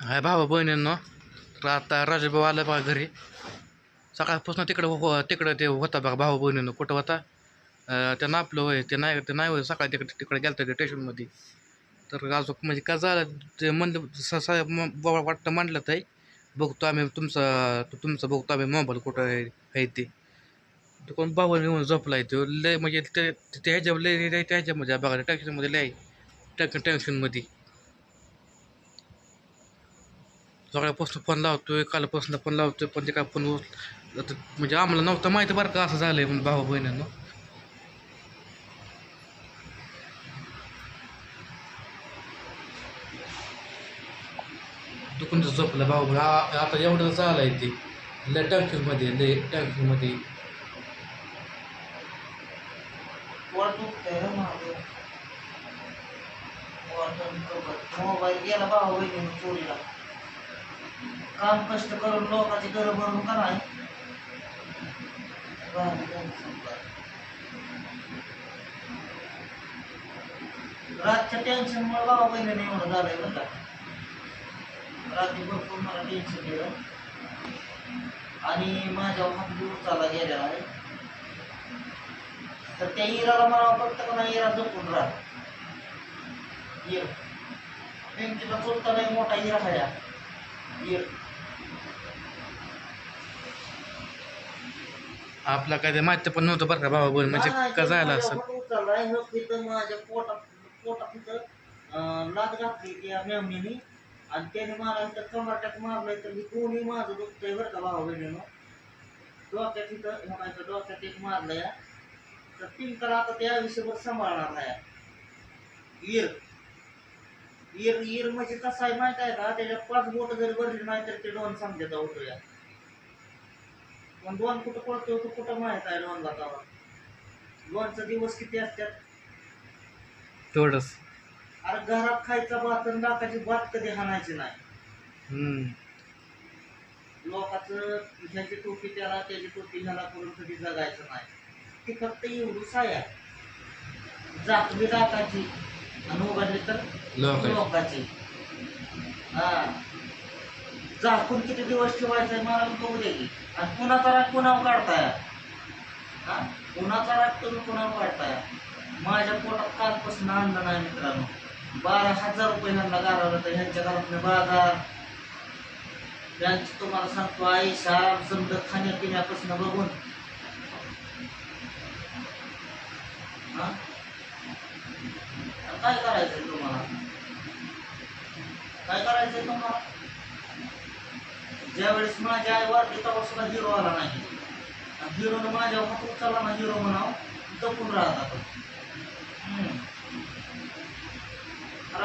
हाय भावा बहिणींनो तर आता राजूभाऊ आला बघा घरी. सकाळपासून तिकडं हो तिकडं ते होता बघा भाऊ बहिणीनं कुठं होता? अं, ते नापलं होय ते नाही ते नाही होय सकाळी तिकडे तिकडे गेलं होतं स्टेशनमध्ये. तर अजून म्हणजे काय झालं ते म्हणलं स- म- वाटतं म्हणलं ताई बघतो आम्ही तुमचा तुमचं बघतो आम्ही मोबाईल कुठं आहे ते. तो कोण बाबा येऊन आहे तो लय म्हणजे ते ते ह्याच्या लय त्याच्यामध्ये त्या ह्याच्यामध्ये बघा टेन्शनमध्ये लय टेन्शन टेन्शनमध्ये. सगळ्यापासून फोन लावतोय कालपासून फोन लावतोय पण ते काय फोन म्हणजे आम्हाला नव्हतं माहिती बरं का असं झालंय म्हणून भाऊ बहिणीनं. दुखून झोपलं भाऊ? आता एवढं झालंय ते. लय टँकिंगमध्ये लय टँकिंगमध्ये पोट दुखतंय रे माझं. पोट आणि कबर. मोबाईल गेला भाऊ बहिणीनं चोरीला काम कष्ट करून लोकांची घर भरून का नाही टेन्शन रातच्या टेन्शन मुळे भाऊ बहिणीने एवढं झालंय बरं का. रात्री भरपूर मला टेन्शन गेलं. आणि माझ्या हात दूर चाला गेलेला आहे. तर त्या इराला मला फक्त का इरा जपून राहा. इर बँकेचा चुलता नाही मोठा इरा खाया इर आपला काय ते माहिती पण नव्हतं बरं का भाऊ बहीण म्हणजे का झालं असं? हो माझ्या पोटात लाद घातली त्या मेमणीने आणि त्याने मला इथं तर मी दोन्ही माझं दुखतंय बरं का भाऊ बहिणीनं डोक्यात इथं म्हणायचं डोक्यात एक मारलंय तर पिंकला आता त्या आयुष्यभर सांभाळणार नाही इर इर इर म्हणजे कसं आहे माहीत आहे का? त्याच्यात पाच बोट जरी भरली नाही तर ते डोन समजायचा होतो या. पण दोन कुठं पडतो तो कुठं माहीत आहे दोनला तवा दोनचा दिवस किती असतात? तेवढंच. अरे घरात खायचा भात आणि डाकाची भात कधी हाणायची नाही. हम्म. लोकांचं ह्याची टोपी त्याला त्याची टोपी ह्याला करून कधी जगायचं नाही. ती फक्त एवढीच आहे. जाकली डाकाची आणि उघडली तर लोकांची. लोकांची. हा. झाकून किती दिवस ठेवायचंय मला पण बघू दे की. आणि कुणाचा राग कुणावर काढताय. हा? कुणाचा राग तुम्ही कुणावर काढताय. माझ्या पोटात कालपासून आणलं नाही मित्रांनो. बारा हजार रुपये ह्यांना गारवलं तर ह्यांच्या घरातले बाजार त्यांचं तुम्हाला सांगतो आई आराम समजा खाण्यापिण्यापासून बघून. हा? काय करायचंय तुम्हाला? काय करायचंय तुम्हाला? ज्यावेळेस माझी आई वाढली तेव्हा सुद्धा हिरो आला नाही. हिरोनं माझ्या हात उचलला ना हिरो म्हणाव जपून राहतात हम्म.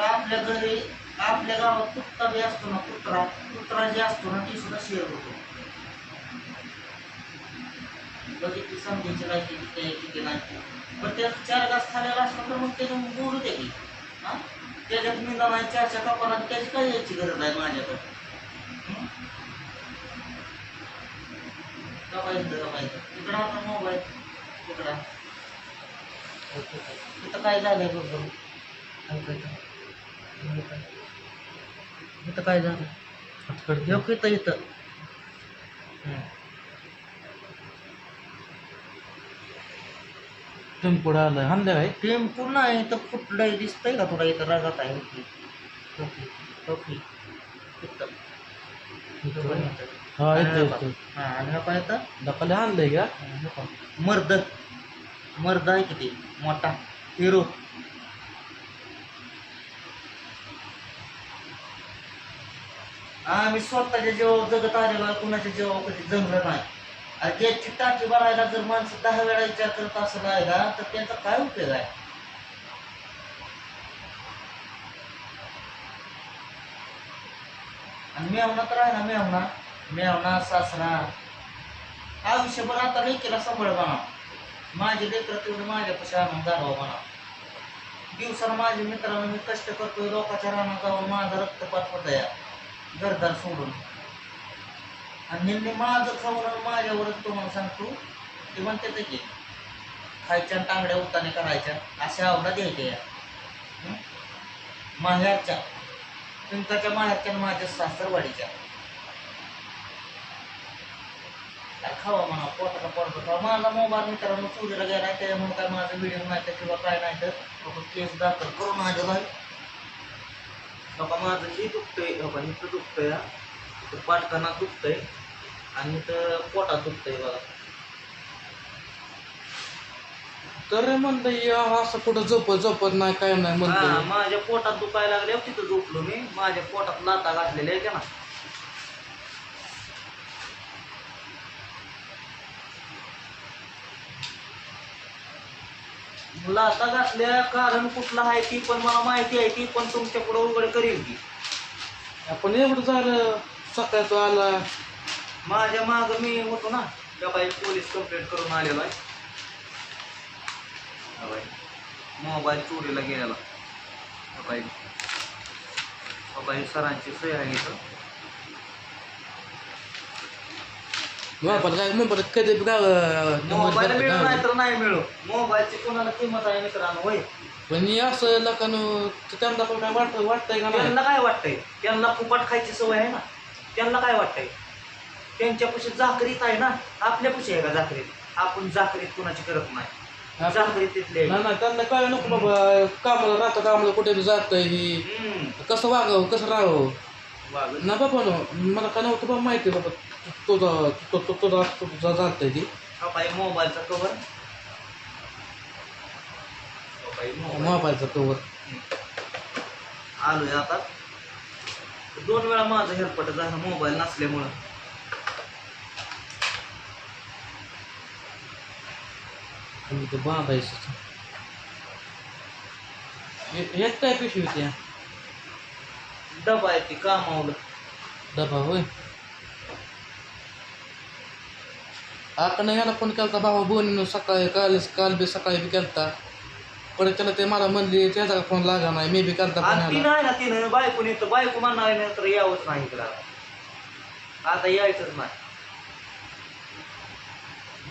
आपल्या घरी आपल्या गावात कुत्ता बी असतो ना कुत्रा कुत्रा जे असतो ना ती सुद्धा शेअर होतो. बघितली समजायची नाही की किती आहे किती नाही. पण त्यात चार घास खाल्याला असलं तर मग त्याने बोलू दे की. हां? त्याच्यात मी नाही चारच्या कपाला त्याची काय यायची गरज आहे माझ्याकडे? दबायचं दबायचं तिकडं आता मोबाईल. तिकडं इथं काय झालंय बघ बरं. ऐकायचं. इथं काय झालं हातकड- ह्यो इथं इथं. हं. टेम्पोड आलाय. हाणलं काय? टेम्पो नाही इथं कुठलंही दिसतंय का तुला? इथं रगत आहे. टोपी. टोपी. इथं. इथं. हा आणि येतो हा येतो हा, आणि हा काय इथं दकाले हाणलंय का? हे पहा. मर्द. मर्द आहे किती? मोठा. हिरो. आम्ही स्वतःच्या जेव्हा जगत आलेलो कुणाच्या जेव्हा कधी जमलं नाही. आणि ज्याची टाकी भरायला जर माणसं दहा वेळा विचार करत असं आहे का तर त्यांचा काय उपयोग आहे? आणि मेवना तर आहे ना मेवना मेवना सासरा. आयुष्यभर आता लेकीला सांभाळ म्हणा. माझे लेकर तेवढे माझ्यापाशी आणून जाणवं म्हणा. दिवसाला माझ्या मित्राला मी कष्ट करतोय लोकांच्या रानात जाऊन माझा रक्तपात होत या घरदार सोडून. आणि ह्यांनी माझं खाऊन माझ्यावरच तुम्हाला सांगतो ते. म्हणते ते की खायच्या आणि उताने करायच्या अशा आवडा द्यायच्या या. माहेरच्या पिंकाच्या माहेरच्या माझ्या सासरवाडीच्या. काय खावा म्हणा पोटाला पोट खावा माझा मोबाईल मित्रांनो चोरीला गेला नाही त्याच्यामुळे काय माझा व्हिडिओ नाही तर किंवा काय नाही तर बाबा केस दाखल करून आले बाई बाबा माझं हे दुखतंय बाबा इथं दुखतंय हा. इथं दुखतंय आणि इथं पोटात दुखतंय बघा तर म्हणलं असं कुठं झोपत झोपत नाही काय नाही हा, म्हणतो माझ्या पोटात दुखायला लागले हो, तिथं झोपलो मी माझ्या पोटात लाता घातलेल्या आहे का ना लाता घातल्या कारण कुठलं आहे ती पण मला माहिती आहे ती पण तुमच्यापुढे उघड करील की. आपण एवढं झालं सकाळी तो आला. माझ्या माग मी होतो ना त्या बाई पोलीस कंप्लेंट करून आलेलो आहे. बाई मोबाईल चोरीला गेलेला. बाई बाई सरांची सोय आहे इथं मोबाईल काय मोबाईल कधी बी मोबाईल मिळू नाही तर नाही मिळू. मोबाईलची कोणाला किंमत आहे मित्रांनो होय? पण हे असं लकानं त्यांना पण काय वाटत वाटतंय का नाही? त्यांना काय वाटतंय? त्यांना फुपाट खायची सवय आहे ना? त्यांना काय वाटतंय? त्यांच्यापाशी जाकरीत आहे ना? आपल्यापाशी आहे का जाकरीत? आपण जाकरीत कुणाची करत नाही. आपण- जाकरीत तिथले. आहे. नाही नाही त्यांना काय नको बाबा कामाला राहतं कामाला कुठे बी जातंय ही. हम्म. कसं वागावं कसं राहावं. ना बाबा नो मला का नव्हतं बाबा माहिती बाबा. तु- तुझा तु- तु- तुझा तुझा जातंय ती. हा बाई मोबाईलचा कवर बाई मोबाईल. मोबाईलचा कवर आलोय आता. दोन वेळा माझं हेरपट झालं मोबाईल नसल्यामुळं. आणि ते बांधायचं. हे- एक काय पिशवी त्या डबा आहे ती कामावलं डबा होय आपण याला फ़ोन केलता भाऊ बोनीनं सकाळी काल काल बी सकाळी बी केलता परत त्याला ते मला म्हणली त्याचा फ़ोन लागा नाही मी बी केलता आणि फ़ोन ती याला नाही ना तिनं बायको येतो बायको म्हणणार नंतर यावंच नाही इकडं आता यायचंच नाही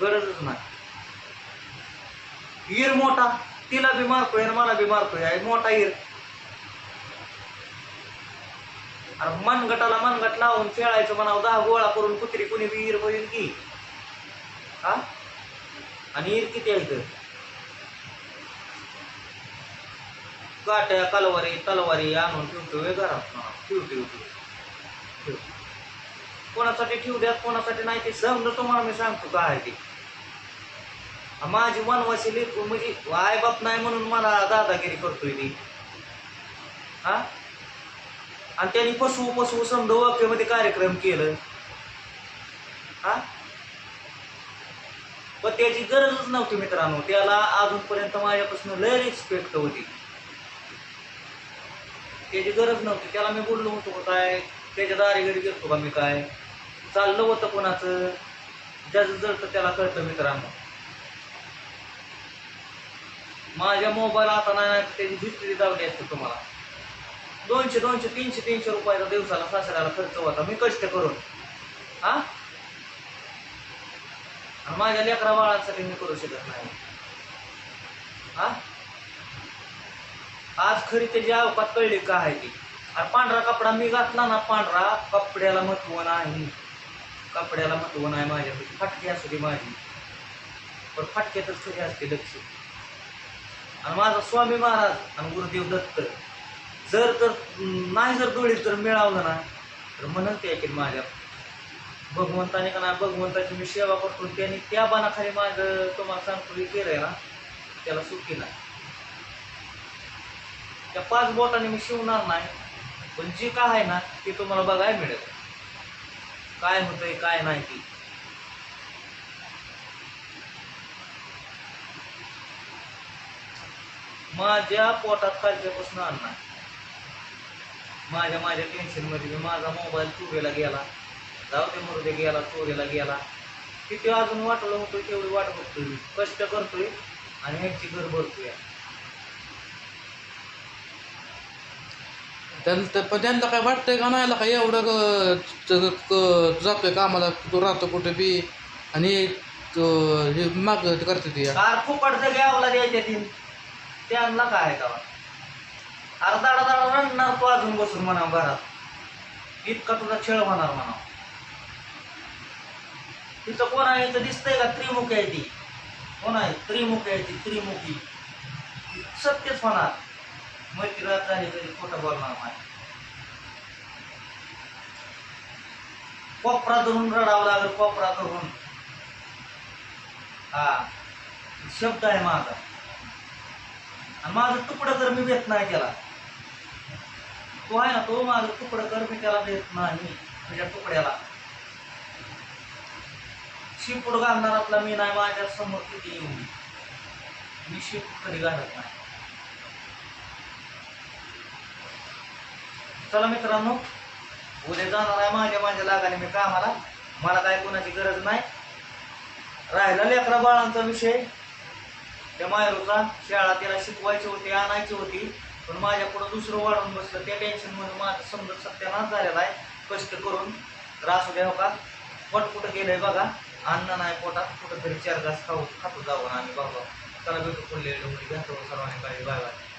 गरजच नाही ईर मोठा तिला बी मारतोय आणि मला बी मारतोय आहे मोठा ईर अरे मनगटाला मनगट लावून खेळायचं म्हणावं दहा गोळा करून कुत्री कुणी बी होईल की? हा? आणि ईर किती आहे तर काट्या कलवारी तलवारी आणून ठेवतोय घरात. ठेव ठेव ठेव. कोणासाठी ठेवू द्या कोणासाठी नाही ते समजा तुम्हाला मी सांगतो का आहे ते माझी वनवासी लेकरू म्हणजे आई बाप नाही म्हणून मला दादागिरी करतोय ती हा? आणि त्यांनी पशु पशु समजा वाक्यामध्ये कार्यक्रम केलं. हा? पण त्याची गरजच नव्हती मित्रांनो. त्याला अजूनपर्यंत माझ्यापासून लय रिस्पेक्ट होती. त्याची गरज नव्हती. त्याला मी बोललो होतो का काय? त्याच्या दारी घरी गेलो का मी काय? चाललं होतं कोणाचं? ज्याचं जळतं त्याला कळतं मित्रांनो. माझ्या मोबाईल आता नाही त्याची हिस्ट्री दावली असते तुम्हाला. दोनशे दोनशे तीनशे तीनशे रुपयाचा दिवसाला सासऱ्याला खर्च होता. मी कष्ट करून. हा? माझ्या लेकरा बाळांसाठी मी करू शकत नाही. हा? आज खरी त्याची अवकात कळली का आहे ती? आणि पांढरा कपडा मी घातला ना पांढरा कपड्याला महत्त्व नाही. कपड्याला महत्त्व नाही माझ्यापैकी फाटकी असू दे माझी. पण फाटक्यातच खरी असते लक्ष. आणि माझा स्वामी महाराज आणि गुरुदेव दत्त जर तर नाही जर डोळी तर मिळावलं ना तर म्हणत ते की माझ्या भगवंताने का नाही भगवंताची मी सेवा करतो. त्याने त्या बाणाखाली माझं तुम्हाला सांगतो हे केलंय ना त्याला सुखी नाही. त्या पाच बोटाने मी शिवणार नाही पण जे काय आहे ना ते तुम्हाला बघायला मिळेल. काय होतंय काय नाही ते. माझ्या पोटात कालच्यापासून आणणार माझ्या माझ्या टेन्शनमध्ये मी माझा मोबाईल चोरीला गेला. जाऊ दे मुरुदे गेला चोरीला गेला. किती अजून वाटलं होतं तेवढी वाट बघतोय मी. कष्ट करतोय आणि ह्यांची घर भरतोय. त्यांना पण त्यांना काय वाटतंय का नाही का एवढं जातोय कामाला तो राहतो कुठे बी. आणि तो हे माग करते ती. फुकट जर घ्यावला द्यायच्या तीन त्यांना काय का अर्धा अर्धा रडणार तो अजून बसून म्हणा घरात. इतका तुझा खेळ होणार म्हणा तिथं कोण आहे इथं दिसतंय का? त्रिमुखी आहे ती. कोण आहे त्रिमुखी आहे ती त्रिमुखी. सत्यच होणार. मैत्रीरात झाली तरी खोटं बोलणार नाही. कोपरा धरून रडावं लागेल कोपरा धरून. हा शब्द आहे माझा. आणि माझं तुकडं तर मी भेट नाही त्याला तो आहे ना तो माझं तुकडं कर मी त्याला देत नाही तुझ्या तुकड्याला. शिपूड घालणार आपला मी नाही माझ्यासमोर किती येऊ? मी शिपूड कधी घालत नाही. चला मित्रांनो उद्या जाणार आहे माझ्या माझ्या लागाने मी कामाला. मला काय कोणाची गरज नाही. राहिला लेकरा बाळांचा विषय. त्या मायरूचा शाळा तिला शिकवायची होती आणायची होती. पण माझ्याकडं दुसरं वाढून बसलं त्या टेन्शनमध्ये माझं समजत सत्यानाश झालेला आहे. कष्ट करून त्रास असू द्या हो का? पट कुठं गेलंय बघा. अन्न नाही पोटात कुठं तरी चार घास खाऊ खातो जाऊ आणि आम्ही बाबा. चला भेटू पुढले डोंगरी घातो सर्वांनी. काही बाय बाय.